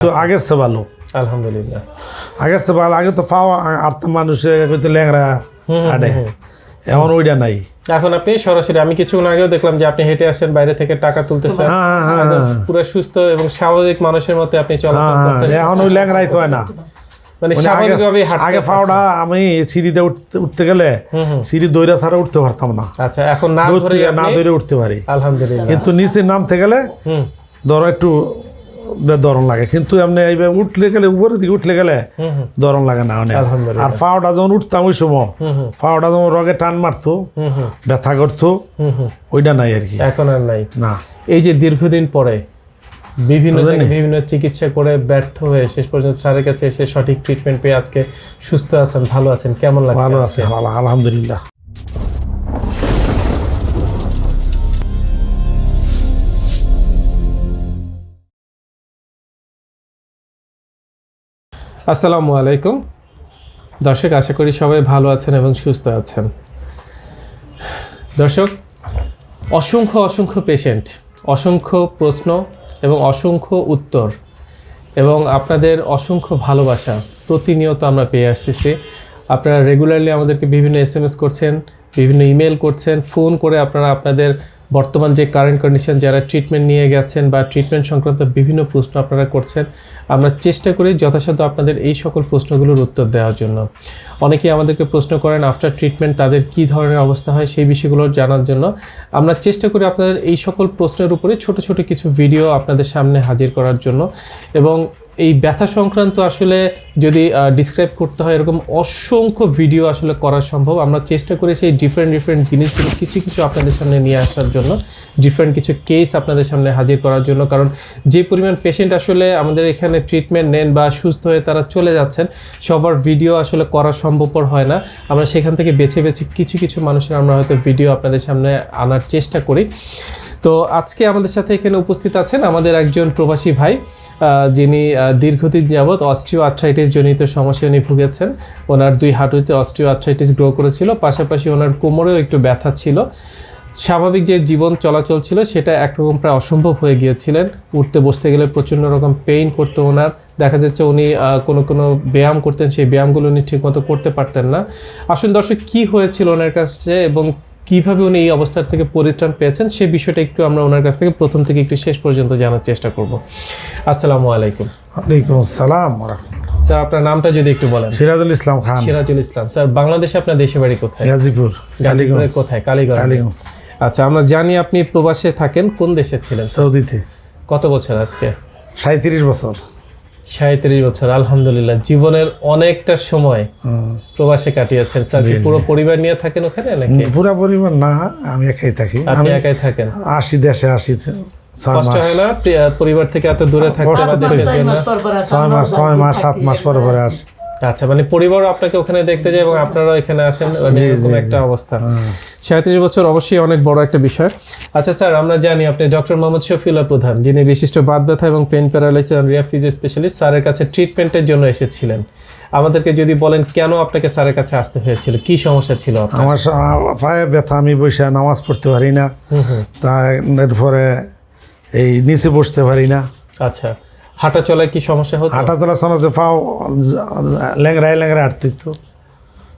তো আগের সে ভালো। আলহামদুলিল্লাহ। আগের সে ভালো আগে তো পাওয়া আর তো মানুষের ল্যাংরা আডে। এখন ওইটা নাই। এখন আপনি সরাসরি আমি কিছুক্ষণ আগেও দেখলাম যে আপনি হেঁটে আসছেন বাইরে থেকে টাকা তুলতেছেন। হ্যাঁ, হ্যাঁ, পুরো সুস্থ এবং স্বাভাবিক মানুষের মতো আপনি চলাচল হ্যাঁ, এখন ওই ল্যাংরাই তো হয় না। মানে মানে আগে পাওয়াটা আমি সিঁড়িতে উঠতে উঠতে গেলে সিঁড়ি দৈরা ছাড়া উঠতে পারতাম না। আচ্ছা এখন না ধরে না দৌড়ে উঠতে পারি। আলহামদুলিল্লাহ। কিন্তু নিচে নামতে গেলে ধরো একটু দরম লাগে। কিন্তু এমনি এইভাবে উঠলে গেলে উপরে দিকে উঠলে গেলে দরম লাগে না অনেক। আর পাওয়াটা যখন উঠতাম ওই সময় পাওয়াটা যখন রগে টান মারতো ব্যথা করতো ওইটা নাই আর কি। এখন আর নাই। না। এই যে দীর্ঘদিন পরে বিভিন্ন বিভিন্ন চিকিৎসা করে ব্যর্থ হয়ে শেষ পর্যন্ত স্যারের কাছে এসে সঠিক ট্রিটমেন্ট পেয়ে আজকে সুস্থ আছেন ভালো আছেন। কেমন লাগছে ভালো আছে আলহামদুলিল্লাহ। আসসালামু আলাইকুম। দর্শক, আশা করি সবাই ভালো আছেন এবং সুস্থ আছেন। দর্শক, অসংখ্য অসংখ্য পেশেন্ট অসংখ্য প্রশ্ন এবং অসংখ্য উত্তর এবং আপনাদের অসংখ্য ভালোবাসা প্রতিনিয়ত আমরা পেয়ে আসতেছি। আপনারা রেগুলারলি আমাদেরকে বিভিন্ন এস এম এস করছেন, বিভিন্ন ইমেল করছেন ফোন করে আপনারা আপনাদের বর্তমান যে কারেন্ট কন্ডিশন যারা ট্রিটমেন্ট নিয়ে গেছেন বা ট্রিটমেন্ট সংক্রান্ত বিভিন্ন প্রশ্ন আপনারা করছেন, আমরা চেষ্টা করি যথাসাধ্য আপনাদের এই সকল প্রশ্নগুলোর উত্তর দেওয়ার জন্য। অনেকেই আমাদেরকে প্রশ্ন করেন আফটার ট্রিটমেন্ট তাদের কী ধরনের অবস্থা হয়? সেই বিষয়গুলো জানার জন্য আমরা চেষ্টা করি আপনাদের এই সকল প্রশ্নের উপরে ছোট ছোট কিছু ভিডিও আপনাদের সামনে হাজির করার জন্য এবং এই ব্যথা সংক্রান্ত আসলে যদি ডিসক্রাইব করতে হয়, এরকম অসংখ্য ভিডিও আসলে করা সম্ভব। আমরা চেষ্টা করি সেই ডিফারেন্ট ডিফারেন্ট জিনিসগুলো কিছু কিছু আপনাদের সামনে নিয়ে আসার জন্য ডিফারেন্ট কিছু কেস আপনাদের সামনে হাজির করার জন্য। কারণ যে পরিমাণ পেশেন্ট আসলে আমাদের এখানে ট্রিটমেন্ট নেন বা সুস্থ হয়ে তারা চলে যাচ্ছেন, সবার ভিডিও আসলে করা সম্ভবপর হয় না। আমরা সেখান থেকে বেছে বেছে কিছু কিছু মানুষের আমরা হয়তো ভিডিও আপনাদের সামনে আনার চেষ্টা করি। তো আজকে আমাদের সাথে এখানে উপস্থিত আছেন আমাদের একজন প্রবাসী ভাই। যিনি দীর্ঘদিন যাবৎ অস্ট্রিও আর্থ্রাইটিস জনিত সমস্যা উনি ভুগেছেন। ওনার দুই হাঁটুতে অস্ট্রিও আর্থ্রাইটিস গ্রো করেছিল, পাশাপাশি ওনার কোমরেও একটু ব্যথা ছিল। স্বাভাবিক যে জীবন চলাচল ছিল, সেটা একরকম প্রায় অসম্ভব হয়ে গিয়েছিলেন। উঠতে, বসতে গেলে প্রচণ্ড রকম পেইন করতো ওনার। দেখা যাচ্ছে উনি কোনো কোনো ব্যায়াম করতেন, সেই ব্যায়ামগুলো উনি ঠিকমতো করতে পারতেন না। আসুন দর্শক, কী হয়েছিল ওনার কাছে এবং কীভাবে উনি এই অবস্থার থেকে পরিত্রাণ পেয়েছেন সেই বিষয়টা একটু আমরা ওনার কাছ থেকে প্রথম থেকে একটু শেষ পর্যন্ত জানার চেষ্টা করব। আসসালামু আলাইকুম। ওয়ালাইকুম আসসালাম। স্যার আপনার নামটা যদি একটু বলেন। সিরাজুল ইসলাম খান। সিরাজুল ইসলাম। স্যার বাংলাদেশে আপনার দেশের বাড়ি কোথায়? গাজীপুর। গাজীপুরের কোথায়? কালীগঞ্জ। কালীগঞ্জ। আচ্ছা আমরা জানি আপনি প্রবাসে থাকেন। কোন দেশে ছিলেন সৌদিতে। কত বছর আজকে? সাঁত্রিশ বছর। সাঁত্রিশ বছর আলহামদুলিল্লাহ। জীবনের অনেকটা সময় প্রবাসে কাটিয়েছেন। স্যার পুরো পরিবার নিয়ে থাকেন ওখানে নাকি? পুরো পরিবার না আমি একাই থাকি। আপনি আমি একাই থাকেন? আসি দেশে আসি কষ্ট হয় না? পরিবার থেকে এত দূরে থাকতে ছয় মাস ছয় মাস সাত মাস পরে পরে আসি। আচ্ছা মানে পরিবার আপনাকে ওখানে দেখতে যায় এবং আপনারাও এখানে আসেন মানে এরকম একটা অবস্থা। সাঁত্রিশ বছর অবশ্যই অনেক বড় একটা বিষয়। আচ্ছা স্যার আমরা জানি আপনি ডক্টর মোহাম্মদ শফিউল্লাহ প্রধান যিনি বিশিষ্ট বাত ব্যথা এবং পেন প্যারালাইসিস অ্যান্ড রিয়াফিজিও স্পেশালিস্ট স্যারের কাছে ট্রিটমেন্টের জন্য এসেছিলেন। আমাদেরকে যদি বলেন কেন আপনাকে স্যারের কাছে আসতে হয়েছিল? কি সমস্যা ছিল আমার পায়ে ব্যথা আমি বসে নামাজ পড়তে পারি না। তা এরপরে এই নিচে বসতে পারি না। আচ্ছা। হাঁটা চলায় কি সমস্যা হতো? হাঁটা চলা সমস্যা পাও ল্যাংরায় ল্যাংরায় হাঁটতে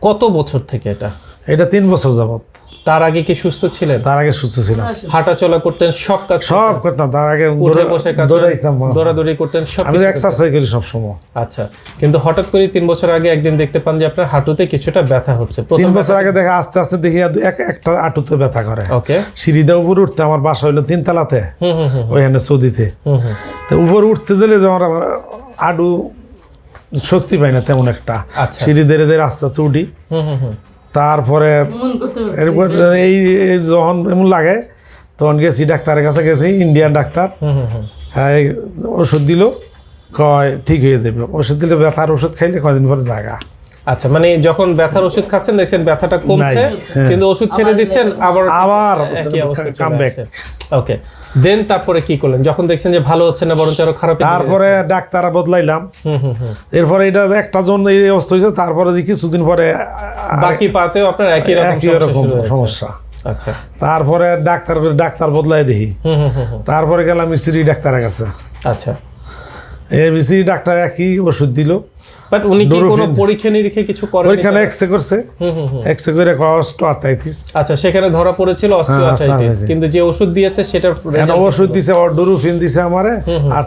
কত বছর থেকে এটা? এটা তিন বছর যাবত তার আগে কি সুস্থ ছিলেন? তার আগে সুস্থ ছিলাম। হাঁটা চলা করতেন সব কাজ সব করতাম তার আগে উঠে বসে কাজ দৌড়াইতাম দৌড়াদৌড়ি করতেন সব আমি এক্সারসাইজ করি সবসময়। আচ্ছা কিন্তু হঠাৎ করে তিন বছর আগে একদিন দেখতে পান যে আপনার হাঁটুতে কিছুটা ব্যথা হচ্ছে। তিন বছর আগে দেখে আস্তে আস্তে দেখি এক- একটা আটুতে ব্যথা করে। ওকে। সিঁড়ি দিয়ে উপরে উঠতে আমার বাসা হইল তিনতলাতে হুম হুম হুম ওইখানে সৌদিতে। হুম হুম। তো উপরে উঠতে গেলে যে আমার আডু শক্তি পাই না তেমন একটা। আচ্ছা। সিঁড়ি ধীরে ধীরে আস্তে আস্তে উঠি। হুম হুম হুম। তারপরে এরপর এই যখন এমন লাগে তখন গেছি ডাক্তারের কাছে গেছি ইন্ডিয়ান ডাক্তার। হুম হুম হুম। হ্যাঁ ওষুধ দিল কয় ঠিক হয়ে যাবে। ওষুধ দিলে ব্যথার ওষুধ খাইলে কয়দিন পরে জাগা। আচ্ছা মানে যখন ব্যথার ওষুধ খাচ্ছেন দেখছেন ব্যথাটা কমছে হ্যাঁ। কিন্তু ওষুধ ছেড়ে দিচ্ছেন আবার আবার একই অবস্থা কাম ওকে দেন তারপরে কি করলেন? যখন দেখছেন যে ভালো হচ্ছে না বরঞ্চ আরও খারাপ তারপরে ডাক্তার বদলাইলাম। হুম হুম হুম। এরপরে এটা একটা জন এই অবস্থা হয়েছে তারপরে দেখি কিছুদিন পরে বাকি পাতেও আপনার একই রকম একই সমস্যা রকম সমস্যা। আচ্ছা। তারপরে ডাক্তার ডাক্তার বদলাই দেখি। হুম হুম হুম হুম। তারপরে গেলাম স্ত্রী ডাক্তারের কাছে। আচ্ছা। এবিসি ডাক্তার একই ওষুধ দিল। বাট উনি কি কোনো পরীক্ষা নিরীক্ষা কিছু করেন? ওইখানে এক্সরে করছে। এক্সরে করে আচ্ছা সেখানে ধরা পড়েছিল অস্টিওআর্থ্রাইটিস osteoarthritis। কিন্তু যে ওষুধ দিয়েছে এখন ওষুধ দিছে ডোরুফিন দিছে আমারে আর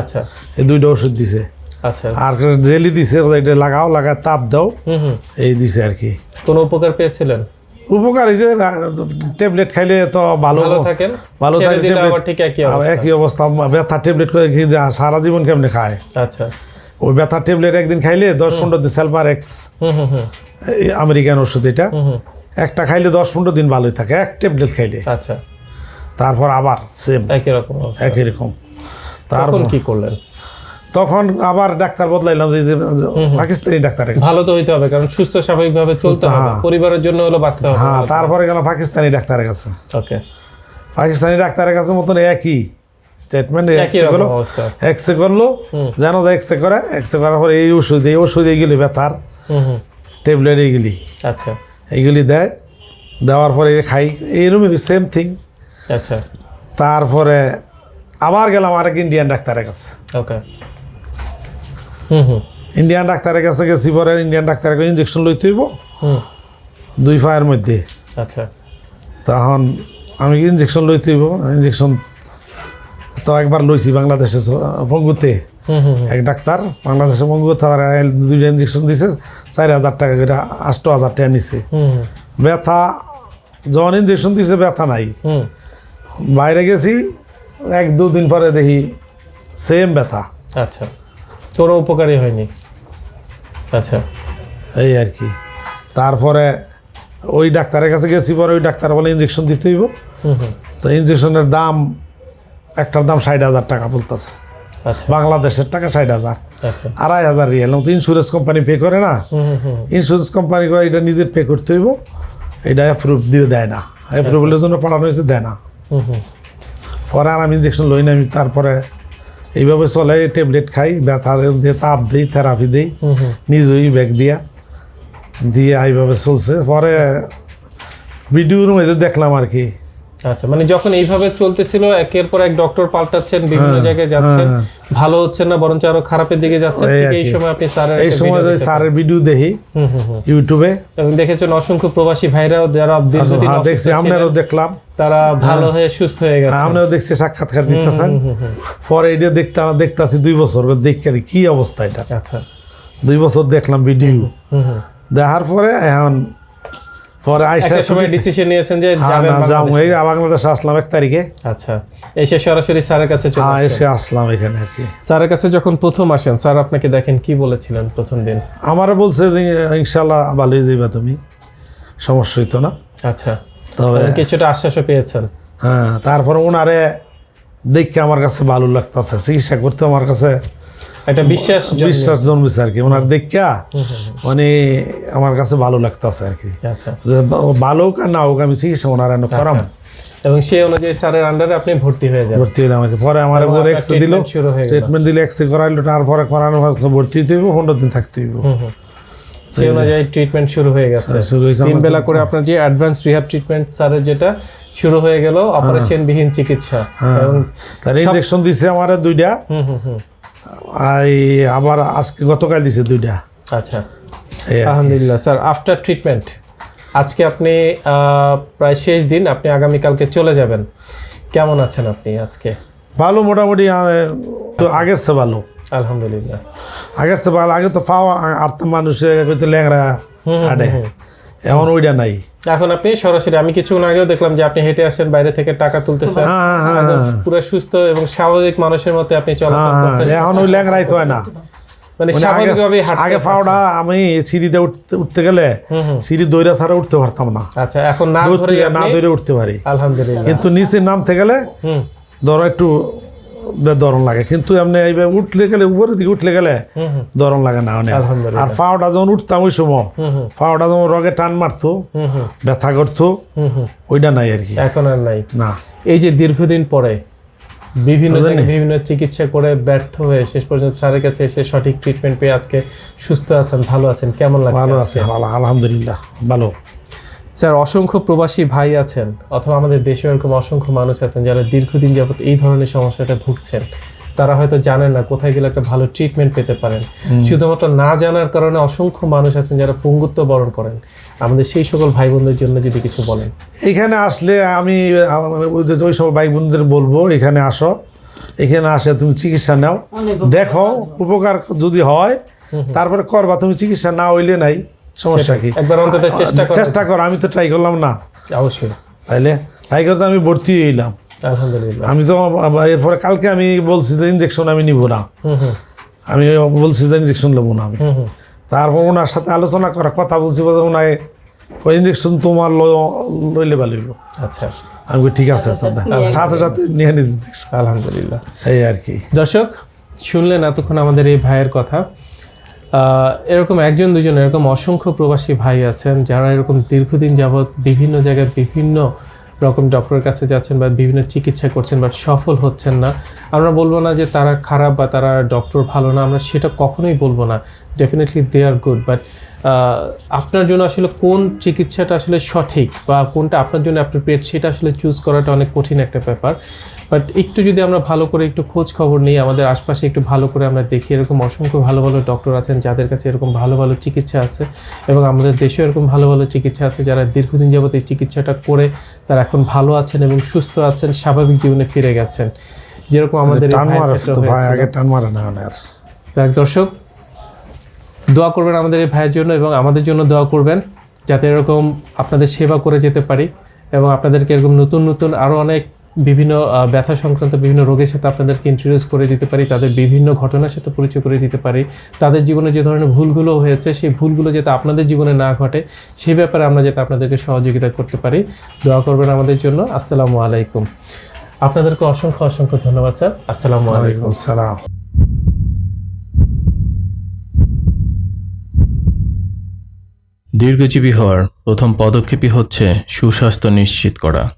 আচ্ছা। এই দুইটা ওষুধ দিছে। আচ্ছা। আর জেলি দিছে এটা লাগাও লাগা তাপ দাও। এই দিছে আর কি। কোনো উপকার পেয়েছিলেন? উপকার এই যে ট্যাবলেট খাইলে তো ভালো থাকেন। ভালো থাকে ঠিক একই অবস্থা। ব্যথা ট্যাবলেট করে সারা জীবন কেমনে খায়? আচ্ছা। ওই ব্যথার ট্যাবলেট একদিন খাইলে দশ পনেরো দিন সেলভার এক্স। আমেরিকান ওষুধ এটা। একটা খাইলে দশ পনেরো দিন ভালোই থাকে এক ট্যাবলেট খাইলে। আচ্ছা। তারপর আবার সেম একই রকম একই রকম। তারপর কি করলেন? তখন আবার ডাক্তার বদলাইলাম যে পাকিস্তানি ডাক্তারের কাছে। ভালো তো হইতে হবে কারণ সুস্থ স্বাভাবিকভাবে চলতে হবে। হ্যাঁ। পরিবারের জন্য হলো বাঁচতে হবে। হ্যাঁ তারপরে গেলাম পাকিস্তানি ডাক্তারের কাছে। ওকে। পাকিস্তানি ডাক্তারের কাছে মতন একই। স্টেটমেন্ট করল অবস্থা। এক্সরে করল জানো যে এক্সরে করে এক্সরে করার পরে এই ওষুধ এই ওষুধ এইগুলি ব্যথার। হুম হুম। ট্যাবলেট এইগুলি আচ্ছা। এইগুলি দেয় দেওয়ার পরে খাই এইরকমই সেম থিং আচ্ছা। তারপরে আবার গেলাম আরেক ইন্ডিয়ান ডাক্তারের কাছে। ওকে। হুম হুম। ইন্ডিয়ান ডাক্তারের কাছে গেছি পরে ইন্ডিয়ান ডাক্তারের কাছে ইঞ্জেকশন লইতে হইব। হুম। দুই পায়ের মধ্যে। আচ্ছা। তখন আমি ইঞ্জেকশন লইতে হইব? ইঞ্জেকশন তো একবার লইছি বাংলাদেশে হুম এক ডাক্তার বাংলাদেশে পঙ্গু তার দুইটা ইঞ্জেকশন দিছে চার হাজার টাকা করে আষ্ট হাজার টাকা নিছে। ব্যথা যখন ইঞ্জেকশন দিছে ব্যথা নাই। বাইরে গেছি এক দুদিন পরে দেখি সেম ব্যথা। আচ্ছা। কোনো উপকারই হয়নি। আচ্ছা। এই আর কি। তারপরে ওই ডাক্তারের কাছে গেছি পরে ওই ডাক্তার বলে ইঞ্জেকশন দিতে হইব। তো ইঞ্জেকশনের দাম একটার দাম ষাট হাজার টাকা বলতেছে। আচ্ছা। বাংলাদেশের টাকা ষাট হাজার। আচ্ছা। আড়াই হাজার রিয়েল। তো ইন্স্যুরেন্স কোম্পানি পে করে না? ইন্স্যুরেন্স কোম্পানি করে এটা নিজের পে করতে হইব। এটা অ্যাপ্রুভ দিয়ে দেয় না। অ্যাপ্রুভের জন্য পাঠানো হয়েছে দেয় না। পরে আর আমি ইঞ্জেকশন লই না আমি তারপরে এইভাবে চলে ট্যাবলেট খাই ব্যথার দিয়ে তাপ দিই থেরাপি দিই। নিজেই ব্যাগ দিয়া দিয়ে এইভাবে চলছে। পরে ভিডিওর মধ্যে দেখলাম আর কি আচ্ছা মানে যখন এইভাবে চলতেছিল একের পর এক ডক্টর পাল্টাচ্ছেন বিভিন্ন হ্যাঁ, জায়গায় যাচ্ছেন হ্যাঁ। ভালো হচ্ছে না বরঞ্চ আরও খারাপের দিকে যাচ্ছেন এই। সময় আপনি স্যারের এই সময় যদি স্যারের ভিডিও দেখি ইউটিউবে এবং দেখেছেন অসংখ্য প্রবাসী ভাইরাও যারা দীর্ঘদিন হ্যাঁ দেখছি আপনারও দেখলাম। তারা ভালো হয়ে সুস্থ হয়ে গেছে আপনিও দেখছি সাক্ষাৎকার দিতেছেন। পরে এটা দেখতে দেখতেছি দুই বছর দেখতে কি অবস্থা এটা। আচ্ছা। দুই বছর দেখলাম ভিডিও দেখার পরে এখন পরে আইসা সময় ডিসিশন নিয়েছেন যে হ্যাঁ, যাবেন না, যাব। এই বাংলাদেশে। আসলাম এক তারিখে। আচ্ছা এসে সরাসরি স্যারের কাছে চলে হ্যাঁ এসে আসলাম এখানে আর কি। স্যারের কাছে যখন প্রথম আসেন স্যার আপনাকে দেখেন কি বলেছিলেন প্রথম দিন? আমারও বলছে যে ইনশাল্লাহ ভালোই যাইবা তুমি। সমস্যা হইতো না। আচ্ছা তবে কিছুটা আশ্বাসও পেয়েছেন। হ্যাঁ তারপরে ওনারে দেখে আমার কাছে ভালো লাগতেছে। চিকিৎসা করতে আমার কাছে একটা বিশ্বাস বিশ্বাস জন্মেছে আর কি। ওনার দেখা মানে আমার কাছে ভালো লাগতেছে আর কি। আচ্ছা। ভালো হোক আর না হোক আমি চিকিৎসা ওনার এনে করাম। আচ্ছা। এবং সেই অনুযায়ী স্যারের আন্ডারে আপনি ভর্তি হয়ে যান। ভর্তি হইলাম আর কি। পরে আমার উপর এক্সরে দিল। হয়ে। ট্রিটমেন্ট দিলে এক্সরে করাইলো তারপরে করানোর ভর্তি হইতে হইব পনেরো দিন থাকতে হইব। সেই অনুযায়ী ট্রিটমেন্ট শুরু হয়ে গেছে। শুরু হয়েছে তিন বেলা করে আপনার যে অ্যাডভান্স রিহাব ট্রিটমেন্ট স্যারের যেটা শুরু হয়ে গেল অপারেশন বিহীন চিকিৎসা। এবং তার ইঞ্জেকশন দিছে আমার দুইটা। হুম হুম। আবার আজকে গতকাল দিছে দুইটা। আচ্ছা। আলহামদুলিল্লাহ স্যার আফটার ট্রিটমেন্ট আজকে আপনি প্রায় শেষ দিন আপনি আগামীকালকে চলে যাবেন। কেমন আছেন আপনি আজকে? ভালো মোটামুটি তো আগের চেয়ে ভালো। আলহামদুলিল্লাহ। আগের চেয়ে ভালো আগে তো পাওয়া আর তো মানুষের ল্যাংরা আডে এখন ওইটা নাই। এখন আপনি সরাসরি আমি কিছুক্ষণ আগেও দেখলাম যে আপনি হেঁটে আসছেন বাইরে থেকে টাকা তুলতেছেন। হ্যাঁ, হ্যাঁ, একদম পুরো সুস্থ এবং স্বাভাবিক মানুষের মতো আপনি চলাচল হ্যাঁ, করছেন। এখন ওই ল্যাংরাই তো হয় না। মানে মানে আগে পাওয়াটা আমি সিঁড়িতে উঠতে গেলে সিঁড়ি দৈরা ছাড়া উঠতে পারতাম না। আচ্ছা এখন না ধরে না দৌড়ে উঠতে পারি। আলহামদুলিল্লাহ। কিন্তু নিচে নামতে গেলে ধরো একটু দরণ লাগে। কিন্তু এমনি এইভাবে উঠলে গেলে উপরের দিকে উঠলে গেলে দরণ লাগে না অনেক। আর পাওয়াটা যখন উঠতাম ওই সময় হুম যখন রগে টান মারতো ব্যথা করতো ওইটা নাই আর কি। এখন আর নাই। না। এই যে দীর্ঘদিন পরে বিভিন্ন বিভিন্ন চিকিৎসা করে ব্যর্থ হয়ে শেষ পর্যন্ত স্যারের কাছে এসে সঠিক ট্রিটমেন্ট পেয়ে আজকে সুস্থ আছেন ভালো আছেন। কেমন লাগছে ভালো? আছে আলহামদুলিল্লাহ ভালো। স্যার অসংখ্য প্রবাসী ভাই আছেন অথবা আমাদের দেশে এরকম অসংখ্য মানুষ আছেন যারা দীর্ঘদিন যাবত এই ধরনের সমস্যাটা ভুগছেন। তারা হয়তো জানেন না কোথায় গেলে একটা ভালো ট্রিটমেন্ট পেতে পারেন। শুধুমাত্র না জানার কারণে অসংখ্য মানুষ আছেন যারা পঙ্গুত্ব বরণ করেন। আমাদের সেই সকল ভাই বোনদের জন্য যদি কিছু বলেন। এখানে আসলে আমি ওই সব ভাই বোনদের বলব এখানে আসো। এখানে আসে তুমি চিকিৎসা নাও। দেখো উপকার যদি হয় তারপরে করবা। তুমি চিকিৎসা না হইলে নাই। সমস্যা কি? একবার অন্তত চেষ্টা করেন চেষ্টা করো আমি তো ট্রাই করলাম না। অবশ্যই। তাইলে তাই করতে আমি ভর্তি হইলাম আলহামদুলিল্লাহ। আমি তো এরপরে কালকে আমি বলছি যে ইঞ্জেকশন আমি নিব না। আমি বলছি যে ইঞ্জেকশন নেব না আমি। তারপর ওনার সাথে আলোচনা করা কথা বলছি বলতে ওনাকে ওই ইঞ্জেকশন তোমার লইলে ভালো হইব। আচ্ছা। আমি বলি, ঠিক আছে দাদা সাথে সাথে নিয়ে injection। আলহামদুলিল্লাহ। এই আর কি। দর্শক শুনলেন এতক্ষণ আমাদের এই ভাইয়ের কথা। এরকম একজন দুজন এরকম অসংখ্য প্রবাসী ভাই আছেন যারা এরকম দীর্ঘদিন যাবৎ বিভিন্ন জায়গায় বিভিন্ন রকম ডক্টরের কাছে যাচ্ছেন বা বিভিন্ন চিকিৎসা করছেন বাট সফল হচ্ছেন না। আমরা বলব না যে তারা খারাপ বা তারা ডক্টর ভালো না, আমরা সেটা কখনোই বলব না। Definitely they are good but আপনার জন্য আসলে কোন চিকিৎসাটা আসলে সঠিক বা কোনটা আপনার জন্য অ্যাপ্রোপ্রিয়েট সেটা আসলে চুজ করাটা অনেক কঠিন একটা ব্যাপার। বাট একটু যদি আমরা ভালো করে একটু খোঁজ খবর নিই আমাদের আশপাশে একটু ভালো করে আমরা দেখি এরকম অসংখ্য ভালো ভালো ডক্টর আছেন যাদের কাছে এরকম ভালো ভালো চিকিৎসা আছে এবং আমাদের দেশেও এরকম ভালো ভালো চিকিৎসা আছে যারা দীর্ঘদিন যাবত এই চিকিৎসাটা করে তারা এখন ভালো আছেন এবং সুস্থ আছেন স্বাভাবিক জীবনে ফিরে গেছেন। যেরকম আমাদের এক দর্শক দোয়া করবেন আমাদের এই ভাইয়ের জন্য এবং আমাদের জন্য দোয়া করবেন যাতে এরকম আপনাদের সেবা করে যেতে পারি এবং আপনাদেরকে এরকম নতুন নতুন আরও অনেক বিভিন্ন ব্যথা সংক্রান্ত বিভিন্ন রোগের সাথে আপনাদেরকে ইন্ট্রোডিউস করে দিতে পারি তাদের বিভিন্ন ঘটনার সাথে পরিচয় করে দিতে পারি। তাদের জীবনে যে ধরনের ভুলগুলো হয়েছে সেই ভুলগুলো যাতে আপনাদের জীবনে না ঘটে সেই ব্যাপারে আমরা যাতে আপনাদেরকে সহযোগিতা করতে পারি। দোয়া করবেন আমাদের জন্য। আসসালামু আলাইকুম। আপনাদেরকে অসংখ্য অসংখ্য ধন্যবাদ স্যার। আসসালামু আলাইকুম। ওয়ালাইকুম সালাম। দীর্ঘজীবী হওয়ার প্রথম পদক্ষেপই হচ্ছে সুস্বাস্থ্য নিশ্চিত করা।